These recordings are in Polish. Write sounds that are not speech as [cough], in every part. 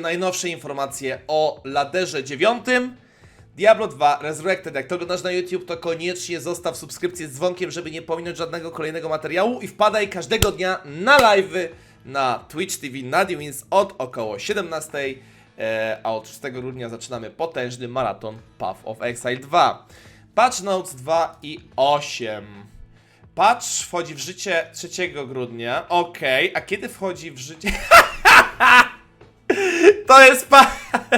najnowsze informacje o laderze 9. Diablo 2 Resurrected. Jak to oglądasz na YouTube, to koniecznie zostaw subskrypcję z dzwonkiem, żeby nie pominąć żadnego kolejnego materiału i wpadaj każdego dnia na live'y na Twitch TV na Wins od około 17, e, a od 6 grudnia zaczynamy potężny maraton Path of Exile 2. Patch Notes 2 i 8. Patch wchodzi w życie 3 grudnia. Okej, a kiedy wchodzi w życie? [laughs] To jest pa...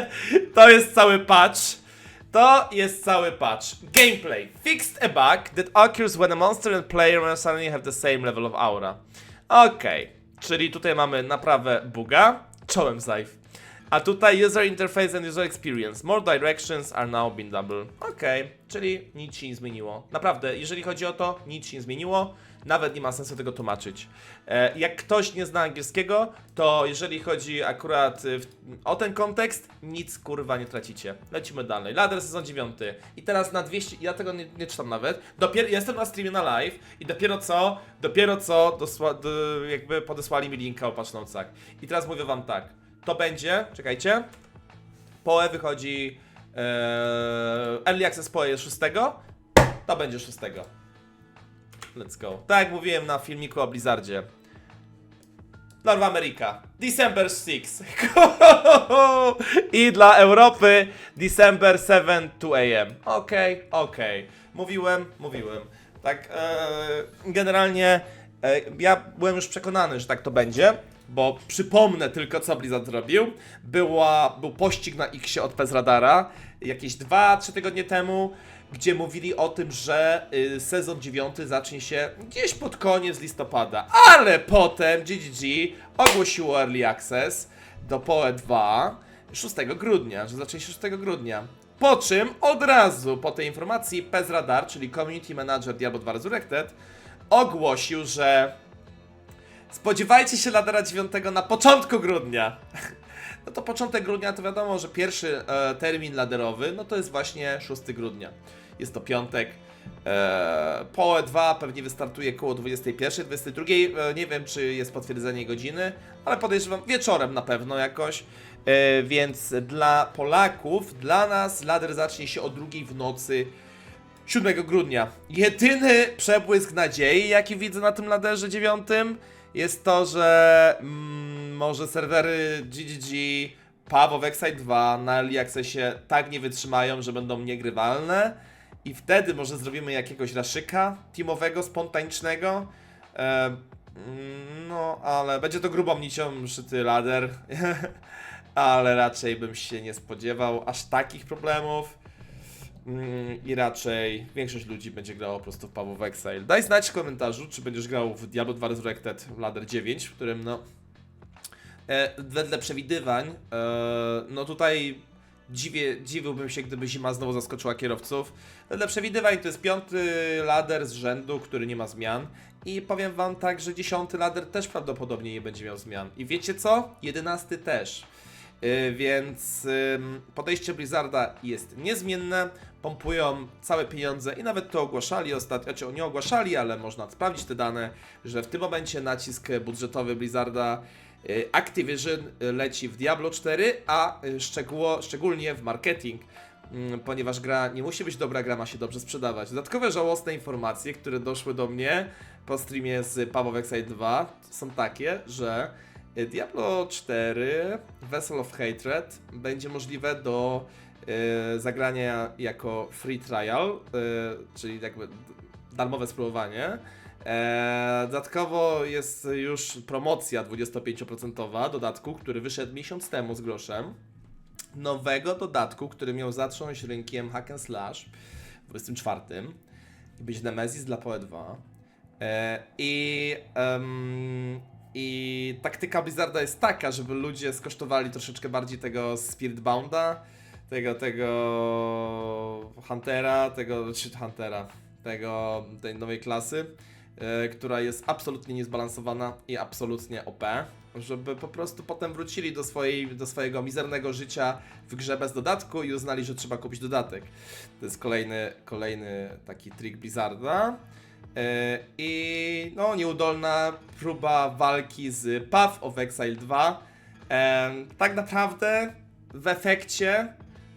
[laughs] To jest cały patch. To jest cały patch. Gameplay. Fixed a bug that occurs when a monster and player suddenly have the same level of aura. Okej, czyli tutaj mamy naprawę buga. Czołem Zaif. A tutaj user interface and user experience. More directions are now been double. Okej, czyli nic się nie zmieniło. Naprawdę, jeżeli chodzi o to, nic się nie zmieniło. Nawet nie ma sensu tego tłumaczyć. E, jak ktoś nie zna angielskiego, to jeżeli chodzi akurat w, o ten kontekst, nic kurwa nie tracicie. Lecimy dalej. Ladder sezon 9. I teraz na 200, ja tego nie, nie czytam nawet. Dopiero, jestem na streamie na live i dopiero co, dopiero co jakby podesłali mi linka o patch notesach. I teraz mówię wam tak. To będzie, czekajcie. PoE wychodzi e, Early Access PoE jest 6. To będzie 6. Let's go. Tak jak mówiłem na filmiku o Blizzardzie. North America. December 6. [laughs] I dla Europy December 7 2 am. Okej, okej. Mówiłem, mówiłem. Tak, e, generalnie e, ja byłem już przekonany, że tak to będzie. Bo przypomnę tylko, co Blizzard zrobił. Była, był pościg na Xie od Pezradara jakieś 2-3 tygodnie temu, gdzie mówili o tym, że y, sezon 9 zacznie się gdzieś pod koniec listopada. Ale potem GGG ogłosiło Early Access do PoE 2 6 grudnia, że zacznie się 6 grudnia. Po czym od razu po tej informacji Pezradar, czyli Community Manager Diablo 2 Resurrected, ogłosił, że Spodziewajcie się ladera 9 na początku grudnia. [laughs] No to początek grudnia to wiadomo, że pierwszy e, termin laderowy, no to jest właśnie 6 grudnia. Jest to piątek. E, PoE 2 pewnie wystartuje koło 21, 22. E, nie wiem, czy jest potwierdzenie godziny, ale podejrzewam wieczorem na pewno jakoś. E, więc dla Polaków, dla nas lader zacznie się o drugiej w nocy 7 grudnia. Jedyny przebłysk nadziei, jaki widzę na tym laderze 9, jest to, że mm, może serwery GGG, Path of Exile 2 na Accessie tak nie wytrzymają, że będą niegrywalne i wtedy może zrobimy jakiegoś raszyka teamowego, spontanicznego. E, mm, no, ale będzie to grubą nicią szyty lader, [laughs] ale raczej bym się nie spodziewał aż takich problemów. Mm, I raczej większość ludzi będzie grało po prostu w Path of Exile. Daj znać w komentarzu, czy będziesz grał w Diablo 2 Resurrected Ladder 9, w którym no... E, wedle przewidywań, e, no tutaj dziwię, dziwiłbym się, gdyby zima znowu zaskoczyła kierowców. Wedle przewidywań to jest piąty lader z rzędu, który nie ma zmian. I powiem wam tak, że dziesiąty lader też prawdopodobnie nie będzie miał zmian. I wiecie co? Jedenasty też. Yy, więc ym, podejście Blizzarda jest niezmienne, pompują całe pieniądze i nawet to ogłaszali ostatnio, znaczy nie ogłaszali, ale można sprawdzić te dane, że w tym momencie nacisk budżetowy Blizzarda yy, Activision yy, leci w Diablo 4, a szczegóło, szczególnie w marketing, mm, ponieważ gra nie musi być dobra, gra ma się dobrze sprzedawać. Dodatkowe żałosne informacje, które doszły do mnie po streamie z of Exile 2 są takie, że Diablo 4 Vessel of Hatred będzie możliwe do zagrania jako free trial, e, czyli jakby darmowe spróbowanie. E, dodatkowo jest już promocja 25% dodatku, który wyszedł miesiąc temu z groszem. Nowego dodatku, który miał zacząć rynkiem Hack and Slash w 24 i być Nemesis dla PoE 2. E, I, em, I taktyka Blizzarda jest taka, żeby ludzie skosztowali troszeczkę bardziej tego Spiritbounda, tego, tego Huntera, tego, czy Huntera, tego, tej nowej klasy, e, która jest absolutnie niezbalansowana i absolutnie OP, żeby po prostu potem wrócili do, swojej, do swojego mizernego życia w grze bez dodatku i uznali, że trzeba kupić dodatek. To jest kolejny, kolejny taki trik Blizzarda. E, I no, nieudolna próba walki z Path of Exile 2. Em, tak naprawdę w efekcie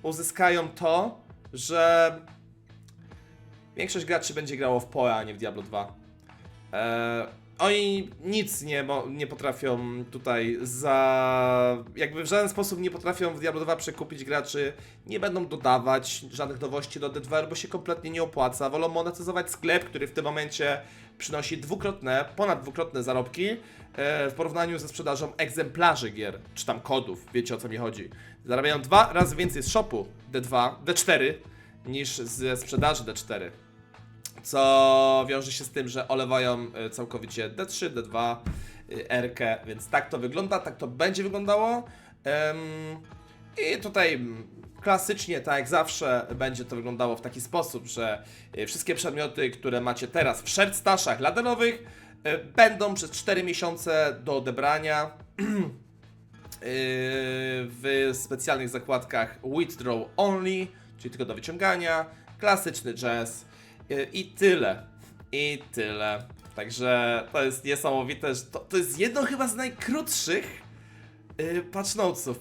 uzyskają to, że większość graczy będzie grało w PoE, a nie w Diablo 2. E, oni nic nie, nie potrafią tutaj za. jakby w żaden sposób nie potrafią w Diablo 2 przekupić graczy, nie będą dodawać żadnych nowości do D2, bo się kompletnie nie opłaca. Wolą monetyzować sklep, który w tym momencie przynosi dwukrotne, ponad dwukrotne zarobki e, w porównaniu ze sprzedażą egzemplarzy gier, czy tam kodów, wiecie o co mi chodzi. Zarabiają dwa razy więcej z shopu D2, D4 niż ze sprzedaży D4 co wiąże się z tym, że olewają y, całkowicie D3, D2, y, R, więc tak to wygląda, tak to będzie wyglądało. I tutaj klasycznie, tak jak zawsze, będzie to wyglądało w taki sposób, że y, wszystkie przedmioty, które macie teraz w shirt stashach laderowych, y, będą przez 4 miesiące do odebrania. [clears throat] W specjalnych zakładkach Withdraw Only, czyli tylko do wyciągania, klasyczny jazz i tyle. I tyle. Także to jest niesamowite, że to, to jest jedno chyba z najkrótszych yy.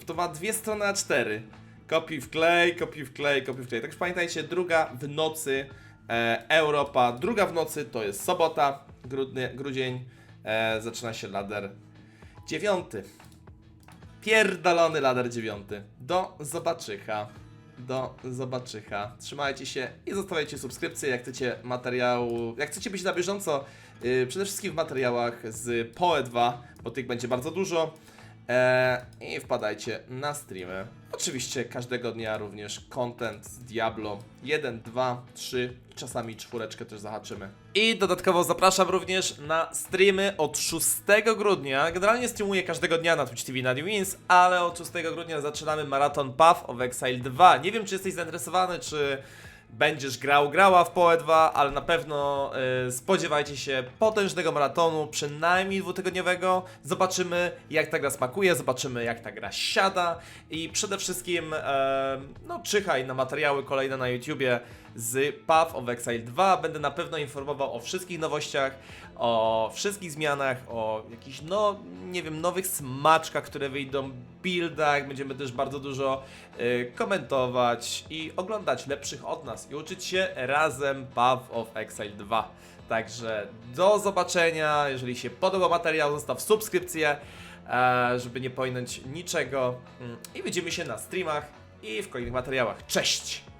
To ma dwie strony A4. Kopiuj w klej, kopiuj w klej, kopiuj w klej. Także pamiętajcie, druga w nocy e, Europa, druga w nocy to jest sobota, grudny, grudzień, e, zaczyna się lader dziewiąty. Pierdolony lader dziewiąty. Do zobaczycha. Do zobaczycha. Trzymajcie się i zostawiajcie subskrypcję, jak chcecie materiału, jak chcecie być na bieżąco, yy, przede wszystkim w materiałach z PoE2, bo tych będzie bardzo dużo. E, I wpadajcie na streamy. Oczywiście każdego dnia również content z Diablo 1, 2, 3, czasami czwóreczkę też zahaczymy. I dodatkowo zapraszam również na streamy od 6 grudnia. Generalnie streamuję każdego dnia na Twitch TV na Wins, ale od 6 grudnia zaczynamy maraton Path of Exile 2. Nie wiem, czy jesteś zainteresowany, czy będziesz grał, grała w PoE 2, ale na pewno y, spodziewajcie się potężnego maratonu, przynajmniej dwutygodniowego. Zobaczymy, jak ta gra smakuje, zobaczymy, jak ta gra siada i przede wszystkim, e, no, czyhaj na materiały kolejne na YouTubie z Path of Exile 2. Będę na pewno informował o wszystkich nowościach, o wszystkich zmianach, o jakichś, no, nie wiem, nowych smaczkach, które wyjdą, buildach. Będziemy też bardzo dużo y, komentować i oglądać lepszych od nas i uczyć się razem Path of Exile 2. Także do zobaczenia. Jeżeli się podoba materiał, zostaw subskrypcję, e, żeby nie pominąć niczego. Mm, I widzimy się na streamach i w kolejnych materiałach. Cześć!